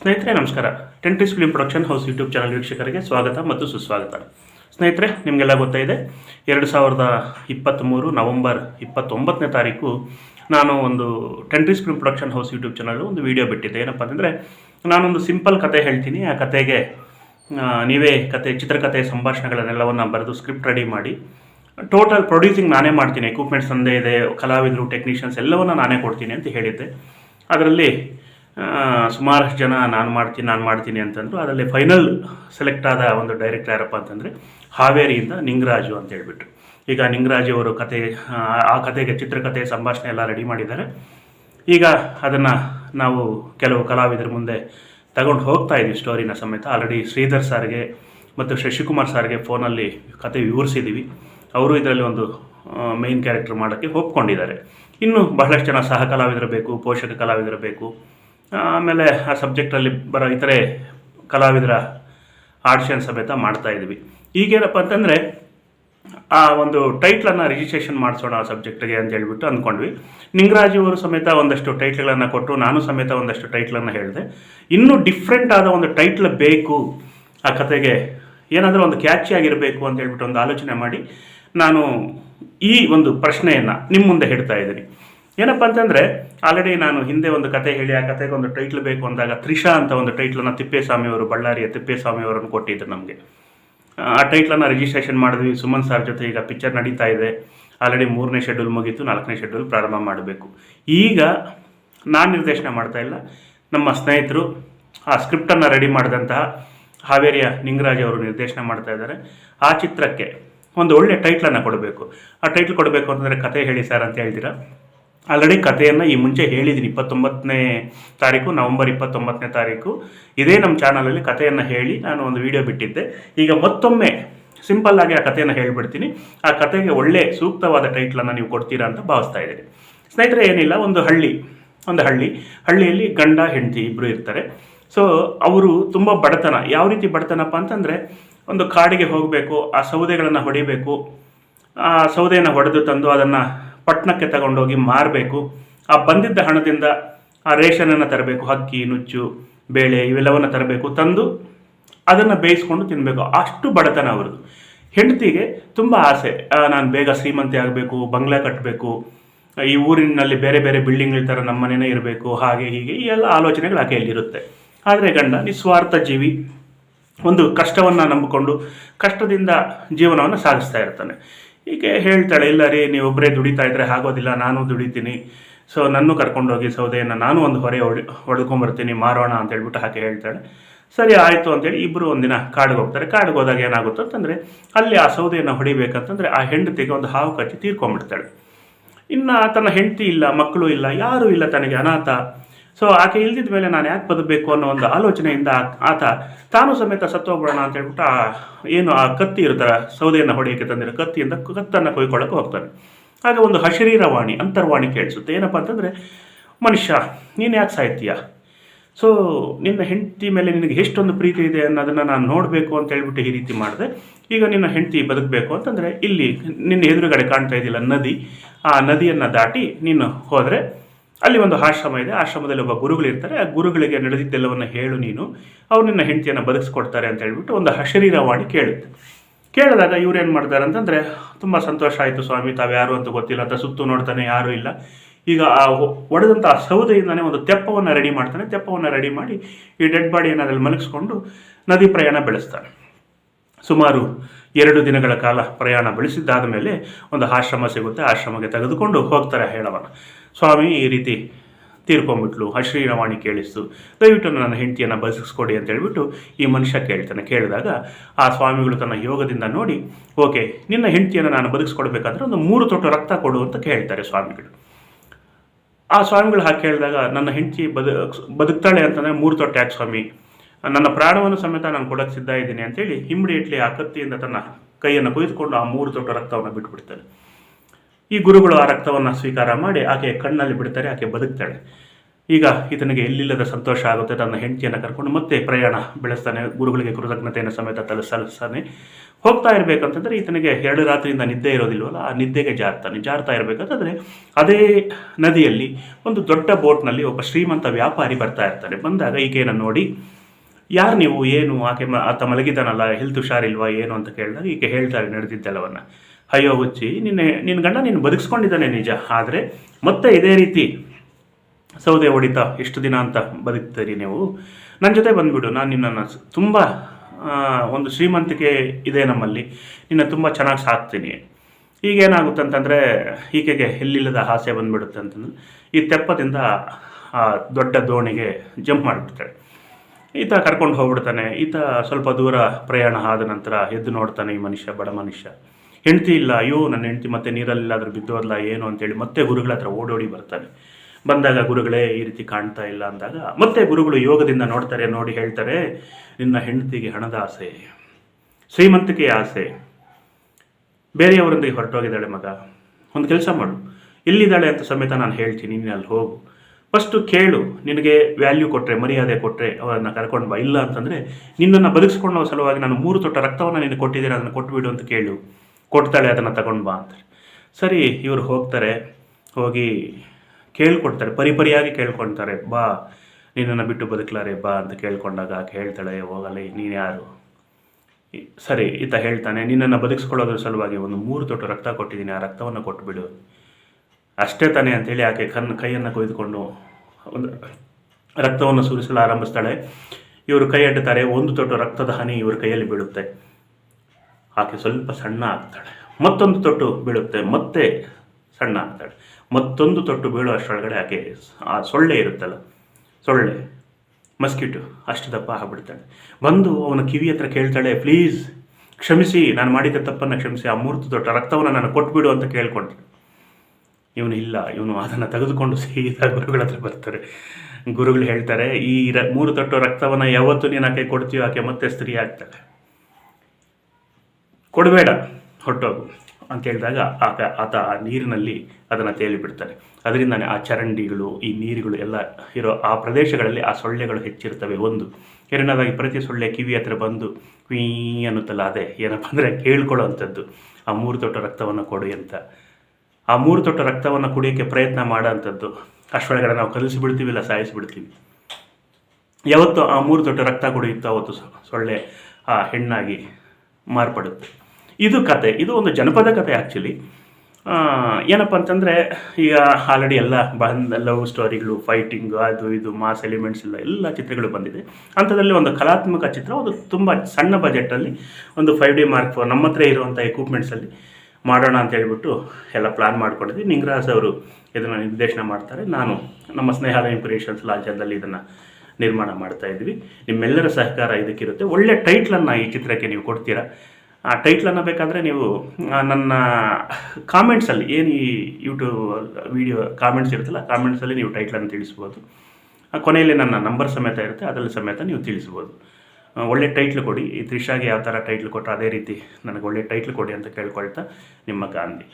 ಸ್ನೇಹಿತರೆ, ನಮಸ್ಕಾರ. ಟೆಂಟ್ರಿಸ್ film production house YouTube channel ವೀಕ್ಷಕರಿಗೆ ಸ್ವಾಗತ ಮತ್ತು ಸುಸ್ವಾಗತ. ಸ್ನೇಹಿತರೆ, ನಿಮಗೆಲ್ಲ ಗೊತ್ತಾಯಿದೆ ಎರಡು ಸಾವಿರದ ಇಪ್ಪತ್ತ್ಮೂರು ನವಂಬರ್ ಇಪ್ಪತ್ತೊಂಬತ್ತನೇ ತಾರೀಕು ನಾನು ಒಂದು ಟೆಂಟ್ರೀಸ್ film production house YouTube channel ಒಂದು ವಿಡಿಯೋ ಬಿಟ್ಟಿದ್ದೆ. ಏನಪ್ಪ ಅಂತಂದರೆ, ನಾನೊಂದು ಸಿಂಪಲ್ ಕತೆ ಹೇಳ್ತೀನಿ. ಆ ಕತೆಗೆ ನೀವೇ ಕತೆ ಚಿತ್ರಕಥೆ ಸಂಭಾಷಣೆಗಳನ್ನೆಲ್ಲವನ್ನು ಬರೆದು ಸ್ಕ್ರಿಪ್ಟ್ ರೆಡಿ ಮಾಡಿ ಟೋಟಲ್ ಪ್ರೊಡ್ಯೂಸಿಂಗ್ ನಾನೇ ಮಾಡ್ತೀನಿ. ಎಕ್ವಿಪ್ಮೆಂಟ್ಸ್ ತಂದೆ ಇದೆ, ಕಲಾವಿದರು ಟೆಕ್ನಿಷಿಯನ್ಸ್ ಎಲ್ಲವನ್ನು ನಾನೇ ಕೊಡ್ತೀನಿ ಅಂತ ಹೇಳಿದ್ದೆ. ಅದರಲ್ಲಿ ಸುಮಾರಷ್ಟು ಜನ ನಾನು ಮಾಡ್ತೀನಿ ನಾನು ಮಾಡ್ತೀನಿ ಅಂತಂದರು ಅದರಲ್ಲಿ ಫೈನಲ್ ಸೆಲೆಕ್ಟ್ ಆದ ಒಂದು ಡೈರೆಕ್ಟರ್ ಯಾರಪ್ಪ ಅಂತಂದರೆ ಹಾವೇರಿಯಿಂದ ನಿಂಗರಾಜು ಅಂತ ಹೇಳಿಬಿಟ್ರು. ಈಗ ನಿಂಗರಾಜು ಅವರು ಕತೆ ಆ, ಕತೆಗೆ ಚಿತ್ರಕಥೆ ಸಂಭಾಷಣೆ ಎಲ್ಲ ರೆಡಿ ಮಾಡಿದ್ದಾರೆ. ಈಗ ಅದನ್ನು ನಾವು ಕೆಲವು ಕಲಾವಿದರ ಮುಂದೆ ತಗೊಂಡು ಹೋಗ್ತಾ ಇದ್ದೀವಿ ಸ್ಟೋರಿನ ಸಮೇತ. ಆಲ್ರೆಡಿ ಶ್ರೀಧರ್ ಸಾರ್ಗೆ ಮತ್ತು ಶಶಿಕುಮಾರ್ ಸಾರ್ಗೆ ಫೋನಲ್ಲಿ ಕತೆ ವಿವರಿಸಿದ್ದೀವಿ ಅವರು ಇದರಲ್ಲಿ ಒಂದು ಮೇಯ್ನ್ ಕ್ಯಾರೆಕ್ಟರ್ ಮಾಡೋಕ್ಕೆ ಒಪ್ಕೊಂಡಿದ್ದಾರೆ. ಇನ್ನು ಬಹಳಷ್ಟು ಜನ ಸಹ ಕಲಾವಿದರು ಬೇಕು ಪೋಷಕ ಕಲಾವಿದರು ಬೇಕು. ಆಮೇಲೆ ಆ ಸಬ್ಜೆಕ್ಟಲ್ಲಿ ಬರೋ ಇತರೆ ಕಲಾವಿದರ ಆಡಿಷನ್ ಸಮೇತ ಮಾಡ್ತಾ ಇದ್ವಿ. ಈಗೇನಪ್ಪ ಅಂತಂದರೆ, ಆ ಒಂದು ಟೈಟ್ಲನ್ನು ರಿಜಿಸ್ಟ್ರೇಷನ್ ಮಾಡಿಸೋಣ ಆ ಸಬ್ಜೆಕ್ಟ್ಗೆ ಅಂತ ಹೇಳಿಬಿಟ್ಟು ಅಂದ್ಕೊಂಡ್ವಿ ನಿಂಗರಾಜಿಯವರು ಸಮೇತ ಒಂದಷ್ಟು ಟೈಟ್ಲ್ಗಳನ್ನು ಕೊಟ್ಟು ನಾನು ಸಮೇತ ಒಂದಷ್ಟು ಟೈಟ್ಲನ್ನು ಹೇಳಿದೆ. ಇನ್ನೂ ಡಿಫ್ರೆಂಟ್ ಆದ ಒಂದು ಟೈಟ್ಲ್ ಬೇಕು ಆ ಕತೆಗೆ ಏನಾದರೂ ಒಂದು ಕ್ಯಾಚಿ ಆಗಿರಬೇಕು ಅಂತ ಹೇಳ್ಬಿಟ್ಟು ಒಂದು ಆಲೋಚನೆ ಮಾಡಿ, ನಾನು ಈ ಒಂದು ಪ್ರಶ್ನೆಯನ್ನು ನಿಮ್ಮ ಮುಂದೆ ಹೇಳ್ತಾ ಇದ್ದೀನಿ. ಏನಪ್ಪ ಅಂತಂದರೆ ಆಲ್ರೆಡಿ ನಾನು ಹಿಂದೆ ಒಂದು ಕತೆ ಹೇಳಿ, ಆ ಕತೆಗೆ ಒಂದು ಟೈಟ್ಲ್ ಬೇಕು ಅಂದಾಗ ತ್ರಿಷಾ ಅಂತ ಒಂದು ಟೈಟ್ಲನ್ನು ತಿಪ್ಪೇಸ್ವಾಮಿಯವರು ಬಳ್ಳಾರಿಯ ತಿಪ್ಪೇಸ್ವಾಮಿಯವರನ್ನು ಕೊಟ್ಟಿದ್ದರು ನಮಗೆ. ಆ ಟೈಟ್ಲನ್ನು ರಿಜಿಸ್ಟ್ರೇಷನ್ ಮಾಡಿದ್ವಿ, ಸುಮನ್ ಸರ್ ಜೊತೆ ಈಗ ಪಿಕ್ಚರ್ ನಡೀತಾ ಇದೆ. ಆಲ್ರೆಡಿ ಮೂರನೇ ಶೆಡ್ಯೂಲ್ ಮುಗೀತು, ನಾಲ್ಕನೇ ಶೆಡ್ಯೂಲ್ ಪ್ರಾರಂಭ ಮಾಡಬೇಕು. ಈಗ ನಾನು ನಿರ್ದೇಶನ ಮಾಡ್ತಾ ಇಲ್ಲ. ನಮ್ಮ ಸ್ನೇಹಿತರು ಆ ಸ್ಕ್ರಿಪ್ಟನ್ನು ರೆಡಿ ಮಾಡಿದಂತಹ ಹಾವೇರಿಯ ನಿಂಗರಾಜ್ ಅವರು ನಿರ್ದೇಶನ ಮಾಡ್ತಾ ಇದ್ದಾರೆ. ಆ ಚಿತ್ರಕ್ಕೆ ಒಂದು ಒಳ್ಳೆ ಟೈಟ್ಲನ್ನು ಕೊಡಬೇಕು. ಆ ಟೈಟ್ಲ್ ಕೊಡಬೇಕು ಅಂತಂದರೆ ಕತೆ ಹೇಳಿ ಸರ್ ಅಂತ ಹೇಳ್ತೀರಾ? ಆಲ್ರೆಡಿ ಕಥೆಯನ್ನು ಈ ಮುಂಚೆ ಹೇಳಿದ್ದೀನಿ, ಇಪ್ಪತ್ತೊಂಬತ್ತನೇ ತಾರೀಕು, ನವಂಬರ್ ಇಪ್ಪತ್ತೊಂಬತ್ತನೇ ತಾರೀಕು. ಇದೇ ನಮ್ಮ ಚಾನಲಲ್ಲಿ ಕಥೆಯನ್ನು ಹೇಳಿ ನಾನು ಒಂದು ವಿಡಿಯೋ ಬಿಟ್ಟಿದ್ದೆ. ಈಗ ಮತ್ತೊಮ್ಮೆ ಸಿಂಪಲ್ ಆಗಿ ಆ ಕಥೆಯನ್ನು ಹೇಳಿಬಿಡ್ತೀನಿ. ಆ ಕಥೆಗೆ ಒಳ್ಳೆ ಸೂಕ್ತವಾದ ಟೈಟ್ಲನ್ನು ನೀವು ಕೊಡ್ತೀರಾ ಅಂತ ಭಾವಿಸ್ತಾ ಇದ್ದೀನಿ. ಸ್ನೇಹಿತರೆ, ಏನಿಲ್ಲ, ಒಂದು ಹಳ್ಳಿ ಒಂದು ಹಳ್ಳಿ. ಹಳ್ಳಿಯಲ್ಲಿ ಗಂಡ, ಹೆಂಡತಿ ಇಬ್ಬರು ಇರ್ತಾರೆ. ಸೊ ಅವರು ತುಂಬ ಬಡತನ. ಯಾವ ರೀತಿ ಬಡತನಪ್ಪ ಅಂತಂದರೆ, ಒಂದು ಕಾಡಿಗೆ ಹೋಗಬೇಕು, ಆ ಸೌದೆಗಳನ್ನು ಹೊಡಿಬೇಕು, ಆ ಸೌದೆಯನ್ನು ಹೊಡೆದು ತಂದು ಅದನ್ನು ಪಟ್ಟಣಕ್ಕೆ ತಗೊಂಡೋಗಿ ಮಾರಬೇಕು. ಆ ಬಂದಿದ್ದ ಹಣದಿಂದ ಆ ರೇಷನನ್ನು ತರಬೇಕು, ಅಕ್ಕಿ, ನುಚ್ಚು, ಬೇಳೆ ಇವೆಲ್ಲವನ್ನು ತರಬೇಕು, ತಂದು ಅದನ್ನು ಬೇಯಿಸ್ಕೊಂಡು ತಿನ್ನಬೇಕು ಅಷ್ಟು ಬಡತನ ಅವ್ರದ್ದು. ಹೆಂಡತಿಗೆ ತುಂಬ ಆಸೆ. ನಾನು ಬೇಗ ಶ್ರೀಮಂತಿ ಆಗಬೇಕು, ಬಂಗ್ಲೆ ಕಟ್ಟಬೇಕು ಈ ಊರಿನಲ್ಲಿ ಬೇರೆ ಬೇರೆ ಬಿಲ್ಡಿಂಗ್ಗಳ ಥರ ಮನೆಯೇ ಇರಬೇಕು, ಹಾಗೆ ಹೀಗೆ ಈ ಎಲ್ಲ ಆಲೋಚನೆಗಳು ಆಕೆಯಲ್ಲಿರುತ್ತೆ ಆದರೆ ಗಂಡ, ನಿಸ್ವಾರ್ಥ ಜೀವಿ. ಒಂದು ಕಷ್ಟವನ್ನು ನಂಬಿಕೊಂಡು ಕಷ್ಟದಿಂದ ಜೀವನವನ್ನು ಸಾಗಿಸ್ತಾ ಇರ್ತಾನೆ. ಹೀಗೆ ಹೇಳ್ತಾಳೆ, ಇಲ್ಲ ರೀ ನೀವೊಬ್ಬರೇ ದುಡಿತಾ ಇದ್ರೆ ಆಗೋದಿಲ್ಲ, ನಾನು ದುಡಿತೀನಿ. ಸೊ ನನ್ನೂ ಕರ್ಕೊಂಡೋಗಿ ಸೌದೆಯನ್ನು ನಾನು ಒಂದು ಹೊರೆ ಹೊಡಿ, ಹೊಡ್ಕೊಂಬರ್ತೀನಿ, ಮಾರೋಣ ಅಂತ ಹೇಳ್ಬಿಟ್ಟು ಹಾಗೆ ಹೇಳ್ತಾಳೆ. ಸರಿ, ಆಯಿತು ಅಂತೇಳಿ ಇಬ್ಬರು ಒಂದಿನ ಕಾಡಿಗೆ ಹೋಗ್ತಾರೆ. ಕಾಡಿಗೆ ಹೋದಾಗ ಏನಾಗುತ್ತೋ ಅಂತಂದರೆ, ಅಲ್ಲಿ ಆ ಸೌದೆಯನ್ನು ಹೊಡಿಬೇಕಂತಂದರೆ ಆ ಹೆಂಡತಿಗೆ ಒಂದು ಹಾವು ಕಚ್ಚಿ ತೀರ್ಕೊಂಡ್ಬಿಡ್ತಾಳೆ. ಇನ್ನು ತನ್ನ ಹೆಂಡತಿ ಇಲ್ಲ, ಮಕ್ಕಳು ಇಲ್ಲ, ಯಾರೂ ಇಲ್ಲ ತನಗೆ, ಅನಾಥ. ಸೊ ಆಕೆ ಇಲ್ದಿದ ಮೇಲೆ ನಾನು ಯಾಕೆ ಬದುಕಬೇಕು ಅನ್ನೋ ಒಂದು ಆಲೋಚನೆಯಿಂದ ಆತ ತಾನು ಸಮೇತ ಸತ್ತೋಗ್ಬಿಡೋಣ ಅಂತ ಹೇಳ್ಬಿಟ್ಟು ಆ ಏನು ಆ ಕತ್ತಿ ಇರ್ತಾರೆ ಸೌದೆಯನ್ನು ಹೊಡೆಯೋಕ್ಕೆ ತಂದಿರೋ ಕತ್ತಿಯಿಂದ ಕತ್ತನ್ನು ಕೊಯ್ಕೊಳ್ಳೋಕೆ ಹೋಗ್ತಾನೆ. ಹಾಗೆ ಒಂದು ಹಶರೀರವಾಣಿ, ಅಂತರ್ವಾಣಿ ಕೇಳಿಸುತ್ತೆ. ಏನಪ್ಪ ಅಂತಂದರೆ, ಮನುಷ್ಯ, ನೀನು ಯಾಕೆ ಸಾಯ್ತೀಯ? ಸೊ ನಿನ್ನ ಹೆಂಡತಿ ಮೇಲೆ ನಿನಗೆ ಎಷ್ಟೊಂದು ಪ್ರೀತಿ ಇದೆ ಅನ್ನೋದನ್ನು ನಾನು ನೋಡಬೇಕು ಅಂತ ಹೇಳ್ಬಿಟ್ಟು ಈ ರೀತಿ ಮಾಡಿದೆ. ಈಗ ನಿನ್ನ ಹೆಂಡತಿ ಬದುಕಬೇಕು ಅಂತಂದರೆ, ಇಲ್ಲಿ ನಿನ್ನ ಎದುರುಗಡೆ ಕಾಣ್ತಾ ಇದ್ದಿಲ್ಲ ನದಿ. ಆ ನದಿಯನ್ನು ದಾಟಿ ನೀನು ಹೋದರೆ ಅಲ್ಲಿ ಒಂದು ಆಶ್ರಮ ಇದೆ. ಆಶ್ರಮದಲ್ಲಿ ಒಬ್ಬ ಗುರುಗಳಿರ್ತಾರೆ ಆ ಗುರುಗಳಿಗೆ ನಡೆದಿದ್ದೆಲ್ಲವನ್ನು ಹೇಳು ನೀನು. ಅವ್ರು ನಿನ್ನ ಹೆಂಡತಿಯನ್ನು ಬದುಕಿಸ್ಕೊಡ್ತಾರೆ ಅಂತ ಹೇಳ್ಬಿಟ್ಟು ಒಂದು ಹಶರೀರವಾಣಿ ಕೇಳುತ್ತೆ. ಕೇಳಿದಾಗ ಇವ್ರು ಏನು ಮಾಡ್ತಾರೆ ಅಂತಂದರೆ, ತುಂಬ ಸಂತೋಷ ಆಯಿತು ಸ್ವಾಮಿ, ತಾವು ಯಾರು ಅಂತ ಗೊತ್ತಿಲ್ಲ. ಅಂತ ಸುತ್ತು ನೋಡ್ತಾನೆ, ಯಾರೂ ಇಲ್ಲ. ಈಗ ಆ ಒಡೆದಂಥ ಆ ಸೌದೆಯಿಂದನೇ ಒಂದು ತೆಪ್ಪವನ್ನು ರೆಡಿ ಮಾಡ್ತಾನೆ. ತೆಪ್ಪವನ್ನು ರೆಡಿ ಮಾಡಿ ಈ ಡೆಡ್ ಬಾಡಿಯನ್ನು ಅದರಲ್ಲಿ ಮಲಗಿಸ್ಕೊಂಡು ನದಿ ಪ್ರಯಾಣ ಬೆಳೆಸ್ತಾನೆ. ಸುಮಾರು ಎರಡು ದಿನಗಳ ಕಾಲ ಪ್ರಯಾಣ ಬೆಳೆಸಿದ್ದಾದ ಮೇಲೆ ಒಂದು ಆಶ್ರಮ ಸಿಗುತ್ತೆ. ಆಶ್ರಮಕ್ಕೆ ತೆಗೆದುಕೊಂಡು ಹೋಗ್ತಾರೆ ಹೇಳವನ ಸ್ವಾಮಿ, ಈ ರೀತಿ ತೀರ್ಕೊಂಬಿಟ್ಲು ಅಶ್ರೀರವಾಣಿ ಕೇಳಿಸ್ತು. ದಯವಿಟ್ಟು ನನ್ನ ಹೆಂಡತಿಯನ್ನು ಬದುಕಿಸ್ಕೊಡಿ ಅಂತ ಹೇಳ್ಬಿಟ್ಟು ಈ ಮನುಷ್ಯ ಕೇಳ್ತಾನೆ. ಕೇಳಿದಾಗ ಆ ಸ್ವಾಮಿಗಳು ತನ್ನ ಯೋಗದಿಂದ ನೋಡಿ, ಓಕೆ, ನಿನ್ನ ಹೆಂಡತಿಯನ್ನು ನಾನು ಬದುಕಿಸ್ಕೊಡ್ಬೇಕಾದ್ರೆ ಒಂದು ಮೂರು ತೊಟ್ಟು ರಕ್ತ ಕೊಡು ಅಂತ ಕೇಳ್ತಾರೆ ಸ್ವಾಮಿಗಳು. ಆ ಸ್ವಾಮಿಗಳು ಹಾಗೆ ಕೇಳಿದಾಗ, ನನ್ನ ಹೆಂಡತಿ ಬದು, ಬದುಕ್ತಾಳೆ ಅಂತಂದರೆ ಮೂರು ತೊಟ್ಟೆ ಯಾಕೆ ಸ್ವಾಮಿ? ನನ್ನ ಪ್ರಾಣವನ್ನು ಸಮೇತ ನಾನು ಕೊಡೋಕ್ಕೆ ಸಿದ್ಧ ಇದ್ದೀನಿ ಅಂತೇಳಿ ಇಮಿಡಿಯೇಟ್ಲಿ ಆ ಕತ್ತಿಯಿಂದ ತನ್ನ ಕೈಯನ್ನು ಕೊಯ್ದುಕೊಂಡು ಆ ಮೂರು ತೊಟ್ಟು ರಕ್ತವನ್ನು ಬಿಟ್ಬಿಡ್ತಾನೆ ಈ ಗುರುಗಳು ಆ ರಕ್ತವನ್ನು ಸ್ವೀಕಾರ ಮಾಡಿ ಆಕೆ ಕಣ್ಣಲ್ಲಿ ಬಿಡ್ತಾರೆ, ಆಕೆ ಬದುಕ್ತಾಳೆ. ಈಗ ಈತನಿಗೆ ಎಲ್ಲಿಲ್ಲದ ಸಂತೋಷ ಆಗುತ್ತೆ ತನ್ನ ಹೆಂಡತಿಯನ್ನು ಕರ್ಕೊಂಡು ಮತ್ತೆ ಪ್ರಯಾಣ ಬೆಳೆಸ್ತಾನೆ, ಗುರುಗಳಿಗೆ ಕೃತಜ್ಞತೆಯನ್ನು ಸಮೇತ ತಲೆ ಸಲ್ಲಿಸ್ತಾನೆ ಹೋಗ್ತಾ ಇರಬೇಕಂತಂದರೆ ಈತನಿಗೆ ಎರಡು ರಾತ್ರಿಯಿಂದ ನಿದ್ದೆ ಇರೋದಿಲ್ವಲ್ಲ, ಆ ನಿದ್ದೆಗೆ ಜಾರ್ತಾನೆ. ಜಾರ್ತಾ ಇರಬೇಕಂತಂದರೆ ಅದೇ ನದಿಯಲ್ಲಿ ಒಂದು ದೊಡ್ಡ ಬೋಟ್ನಲ್ಲಿ ಒಬ್ಬ ಶ್ರೀಮಂತ ವ್ಯಾಪಾರಿ ಬರ್ತಾ ಇರ್ತಾನೆ. ಬಂದಾಗ ಈಕೆಯನ್ನು ನೋಡಿ, ಯಾರು ನೀವು? ಏನು? ಆಕೆ ಮ, ಆತ ಮಲಗಿದ್ದಾನಲ್ಲ? ಹೆಲ್ತ್ ಹುಷಾರಿಲ್ವಾ? ಏನು? ಅಂತ ಕೇಳಿದಾಗ ಈಕೆ ಹೇಳ್ತಾರೆ ನಡೆದಿದ್ದೆಲ್ಲವನ್ನ. ಅಯ್ಯೋ ಹುಚ್ಚಿ, ನಿನ್ನೆ ನಿನ್ನ ಗಂಡ ನೀನು ಬದುಕಿಸ್ಕೊಂಡಿದ್ದಾನೆ ನಿಜ, ಆದರೆ ಮತ್ತೆ ಇದೇ ರೀತಿ ಸೌದೆ ಹೊಡಿತಾ ಎಷ್ಟು ದಿನ ಅಂತ ಬದುಕ್ತೀರಿ ನೀವು. ನನ್ನ ಜೊತೆ ಬಂದುಬಿಡು, ನಾನು ನಿನ್ನನ್ನು ತುಂಬ ಒಂದು ಶ್ರೀಮಂತಿಕೆ ಇದೆ ನಮ್ಮಲ್ಲಿ, ನಿನ್ನ ತುಂಬ ಚೆನ್ನಾಗಿ ಸಾಕ್ತೀನಿ. ಈಗೇನಾಗುತ್ತೆ ಅಂತಂದರೆ ಈಕೆಗೆ ಎಲ್ಲಿಲ್ಲದ ಆಸೆ ಬಂದ್ಬಿಡುತ್ತೆ ಅಂತಂದ್ರೆ, ಈ ತೆಪ್ಪದಿಂದ ಆ ದೊಡ್ಡ ದೋಣಿಗೆ ಜಂಪ್ ಮಾಡಿಬಿಡ್ತಾಳೆ. ಈತ ಕರ್ಕೊಂಡು ಹೋಗ್ಬಿಡ್ತಾನೆ, ಈತ ಸ್ವಲ್ಪ ದೂರ ಪ್ರಯಾಣ ಆದ ನಂತರ ಎದ್ದು ನೋಡ್ತಾನೆ ಈ ಮನುಷ್ಯ, ಬಡ ಮನುಷ್ಯ. ಹೆಂಡ್ತಿ ಇಲ್ಲ, ಅಯ್ಯೋ, ನನ್ನ ಹೆಂಡತಿ ಮತ್ತೆ ನೀರಲ್ಲಾದರೂ ಬಿದ್ದೋದಲ್ಲ ಏನು ಅಂತೇಳಿ ಮತ್ತೆ ಗುರುಗಳ ಹತ್ರ ಓಡೋಡಿ ಬರ್ತಾನೆ ಬಂದಾಗ ಗುರುಗಳೇ ಈ ರೀತಿ ಕಾಣ್ತಾ ಇಲ್ಲ ಅಂದಾಗ ಮತ್ತೆ ಗುರುಗಳು ಯೋಗದಿಂದ ನೋಡ್ತಾರೆ, ನೋಡಿ ಹೇಳ್ತಾರೆ, ನಿನ್ನ ಹೆಂಡತಿಗೆ ಹಣದ ಆಸೆ ಶ್ರೀಮಂತಿಕೆಯ ಆಸೆ. ಬೇರೆಯವರೊಂದಿಗೆ ಹೊರಟೋಗಿದ್ದಾಳೆ ಮಗ. ಒಂದು ಕೆಲಸ ಮಾಡು. ಎಲ್ಲಿದ್ದಾಳೆ ಅಂತ ಸಮೇತ ನಾನು ಹೇಳ್ತೀನಿ, ನೀನು ಅಲ್ಲಿ ಹೋಗು. ಫಸ್ಟು ಕೇಳು, ನಿನಗೆ ವ್ಯಾಲ್ಯೂ ಕೊಟ್ಟರೆ ಮರ್ಯಾದೆ ಕೊಟ್ಟರೆ ಅವರನ್ನು ಕರ್ಕೊಂಡು ಬಾ. ಇಲ್ಲ ಅಂತಂದರೆ ನಿನ್ನನ್ನು ಬದುಕಿಸ್ಕೊಳ್ಳೋ ಸಲುವಾಗಿ ನಾನು ಮೂರು ತೊಟ್ಟ ರಕ್ತವನ್ನು ನೀನು ಕೊಟ್ಟಿದ್ದೀನಿ ಅದನ್ನು ಕೊಟ್ಟುಬಿಡು ಅಂತ ಕೇಳು. ಕೊಡ್ತಾಳೆ, ಅದನ್ನು ತಗೊಂಡು ಬಾ ಅಂತಾರೆ. ಸರಿ, ಇವರು ಹೋಗ್ತಾರೆ, ಹೋಗಿ ಕೇಳ್ಕೊಡ್ತಾರೆ ಪರಿಪರಿಯಾಗಿ ಕೇಳ್ಕೊಳ್ತಾರೆ, ಬಾ, ನಿನ್ನನ್ನು ಬಿಟ್ಟು ಬದುಕಲಾರೆ, ಬಾ ಅಂತ ಕೇಳ್ಕೊಂಡಾಗ ಆಕೆ ಹೇಳ್ತಾಳೆ ಹೋಗಲ್ಲ ನೀನು ಯಾರು? ಸರಿ, ಈತ ಹೇಳ್ತಾನೆ, ನಿನ್ನನ್ನು ಬದುಕಿಸ್ಕೊಳ್ಳೋದ್ರ ಸಲುವಾಗಿ ಒಂದು ಮೂರು ತೊಟ್ಟು ರಕ್ತ ಕೊಟ್ಟಿದ್ದೀನಿ, ಆ ರಕ್ತವನ್ನು ಕೊಟ್ಬಿಡು. ಅಷ್ಟೇ ತಾನೇ ಅಂತೇಳಿ ಆಕೆ ಕಣ್ಣು, ಕೈಯನ್ನು ಕೊಯ್ದುಕೊಂಡು ಒಂದು ರಕ್ತವನ್ನು ಸುರಿಸಲು ಆರಂಭಿಸ್ತಾಳೆ. ಇವರು ಕೈ ಅಡ್ಡುತ್ತಾರೆ, ಒಂದು ತೊಟ್ಟು ರಕ್ತದ ಹನಿ ಇವರ ಕೈಯಲ್ಲಿ ಬೀಳುತ್ತೆ. ಆಕೆ ಸ್ವಲ್ಪ ಸಣ್ಣ ಆಗ್ತಾಳೆ. ಮತ್ತೊಂದು ತೊಟ್ಟು ಬೀಳುತ್ತೆ, ಮತ್ತೆ ಸಣ್ಣ ಆಗ್ತಾಳೆ. ಮತ್ತೊಂದು ತೊಟ್ಟು ಬೀಳೋ ಅಷ್ಟರೊಳಗಡೆ ಆಕೆ ಆ ಸೊಳ್ಳೆ ಇರುತ್ತಲ್ಲ, ಸೊಳ್ಳೆ, ಮಸ್ಕಿಟು, ಅಷ್ಟು ದಪ್ಪ ಆಗ್ಬಿಡ್ತಾಳೆ. ಬಂದು ಅವನ ಕಿವಿ ಹತ್ರ ಕೇಳ್ತಾಳೆ, ಪ್ಲೀಸ್ ಕ್ಷಮಿಸಿ, ನಾನು ಮಾಡಿದ ತಪ್ಪನ್ನು ಕ್ಷಮಿಸಿ, ಆ ಮೂರ್ತಿ ತೊಟ್ಟ ರಕ್ತವನ್ನು ನಾನು ಕೊಟ್ಬಿಡು ಅಂತ ಕೇಳ್ಕೊಂಡ್ರೆ ಇವನು ಇಲ್ಲ, ಇವನು ಅದನ್ನು ತೆಗೆದುಕೊಂಡು ಸೀದಾ ಗುರುಗಳ ಹತ್ರ ಬರ್ತಾರೆ. ಗುರುಗಳು ಹೇಳ್ತಾರೆ, ಈ ರ, ಮೂರು ತೊಟ್ಟು ರಕ್ತವನ್ನು ಯಾವತ್ತು ನೀನು ಆಕೆ ಕೊಡ್ತೀಯೋ, ಆಕೆ ಮತ್ತೆ ಸ್ತ್ರೀ ಆಗ್ತಾಳೆ. ಕೊಡಬೇಡ ಹೊಟ್ಟೋಗು ಅಂತ ಹೇಳಿದಾಗ ಆತ ಆತ ಆ ನೀರಿನಲ್ಲಿ ಅದನ್ನು ತೇಲಿ ಬಿಡ್ತಾನೆ ಅದರಿಂದನೇ ಆ ಚರಂಡಿಗಳು, ಈ ನೀರುಗಳು ಎಲ್ಲ ಇರೋ ಆ ಪ್ರದೇಶಗಳಲ್ಲಿ ಆ ಸೊಳ್ಳೆಗಳು ಹೆಚ್ಚಿರ್ತವೆ ಒಂದು, ಎರಡನೇದಾಗಿ ಪ್ರತಿ ಸೊಳ್ಳೆ ಕಿವಿ ಹತ್ರ ಬಂದು ಕ್ವೀ ಅನ್ನುತ್ತಲ್ಲ, ಅದೇ ಏನಪ್ಪ ಅಂದರೆ ಕೇಳ್ಕೊಳ್ಳೋ ಅಂಥದ್ದು ಆ ಮೂರು ತೊಟ್ಟು ರಕ್ತವನ್ನು ಕೊಡಿ ಅಂತ. ಆ ಮೂರು ತೊಟ್ಟು ರಕ್ತವನ್ನು ಕುಡಿಯೋಕ್ಕೆ ಪ್ರಯತ್ನ ಮಾಡೋ ಅಂಥದ್ದು ಅಷ್ಟೊಳಗಡೆ ನಾವು ಕಲಿಸಿಬಿಡ್ತೀವಿ ಇಲ್ಲ ಸಾಯಿಸಿಬಿಡ್ತೀವಿ. ಯಾವತ್ತು ಆ ಮೂರು ತೊಟ್ಟು ರಕ್ತ ಕುಡಿಯುತ್ತೋ ಅವತ್ತು ಸೊಳ್ಳೆ ಆ ಹೆಣ್ಣಾಗಿ ಮಾರ್ಪಡುತ್ತೆ. ಇದು ಕತೆ, ಇದು ಒಂದು ಜನಪದ ಕತೆ ಆ್ಯಕ್ಚುಲಿ ಏನಪ್ಪ ಅಂತಂದರೆ, ಈಗ ಆಲ್ರೆಡಿ ಎಲ್ಲ ಬಂದ ಲವ್ ಸ್ಟೋರಿಗಳು ಫೈಟಿಂಗು ಅದು ಇದು ಮಾಸ್ ಎಲಿಮೆಂಟ್ಸ್ ಎಲ್ಲ ಎಲ್ಲ ಚಿತ್ರಗಳು ಬಂದಿದೆ. ಅಂಥದ್ರಲ್ಲಿ ಒಂದು ಕಲಾತ್ಮಕ ಚಿತ್ರ, ಒಂದು ತುಂಬ ಸಣ್ಣ ಬಜೆಟಲ್ಲಿ ಒಂದು ಫೈವ್ ಡಿ ಮಾರ್ಕ್ ಫೋರ್ ನಮ್ಮ ಹತ್ರ ಇರುವಂಥ ಎಕ್ವಿಪ್ಮೆಂಟ್ಸಲ್ಲಿ ಮಾಡೋಣ ಅಂತ ಹೇಳ್ಬಿಟ್ಟು ಎಲ್ಲ ಪ್ಲ್ಯಾನ್ ಮಾಡ್ಕೊಂಡಿದ್ವಿ. ನಿಂಗರಾಜ್ ಅವರು ಇದನ್ನು ನಿರ್ದೇಶನ ಮಾಡ್ತಾರೆ. ನಾನು ನಮ್ಮ ಸ್ನೇಹದ ಇಂಪ್ರೇಷನ್ಸ್ ಲಾಂಛನದಲ್ಲಿ ಇದನ್ನು ನಿರ್ಮಾಣ ಮಾಡ್ತಾ ಇದ್ವಿ. ನಿಮ್ಮೆಲ್ಲರ ಸಹಕಾರ ಇದಕ್ಕಿರುತ್ತೆ. ಒಳ್ಳೆ ಟೈಟ್ಲನ್ನು ಈ ಚಿತ್ರಕ್ಕೆ ನೀವು ಕೊಡ್ತೀರಾ? ಆ ಟೈಟ್ಲನ್ನು ಬೇಕಾದರೆ ನೀವು ನನ್ನ ಕಾಮೆಂಟ್ಸಲ್ಲಿ ಏನು ಈ ಯೂಟ್ಯೂಬ್ ವಿಡಿಯೋ ಕಾಮೆಂಟ್ಸ್ ಇರುತ್ತಲ್ಲ ಕಾಮೆಂಟ್ಸಲ್ಲಿ ನೀವು ಟೈಟ್ಲನ್ನು ತಿಳಿಸ್ಬೋದು. ಕೊನೆಯಲ್ಲಿ ನನ್ನ ನಂಬರ್ ಸಮೇತ ಇರುತ್ತೆ, ಅದರಲ್ಲಿ ಸಮೇತ ನೀವು ತಿಳಿಸ್ಬೋದು. ಒಳ್ಳೆ ಟೈಟ್ಲ್ ಕೊಡಿ. ಈ ತ್ರಿಷಾಗೆ ಯಾವ ಥರ ಟೈಟ್ಲ್ ಕೊಟ್ಟರೆ ಅದೇ ರೀತಿ ನನಗೆ ಒಳ್ಳೆ ಟೈಟ್ಲ್ ಕೊಡಿ ಅಂತ ಕೇಳ್ಕೊಳ್ತಾ ನಿಮ್ಮ ಗಾಂಧಿ.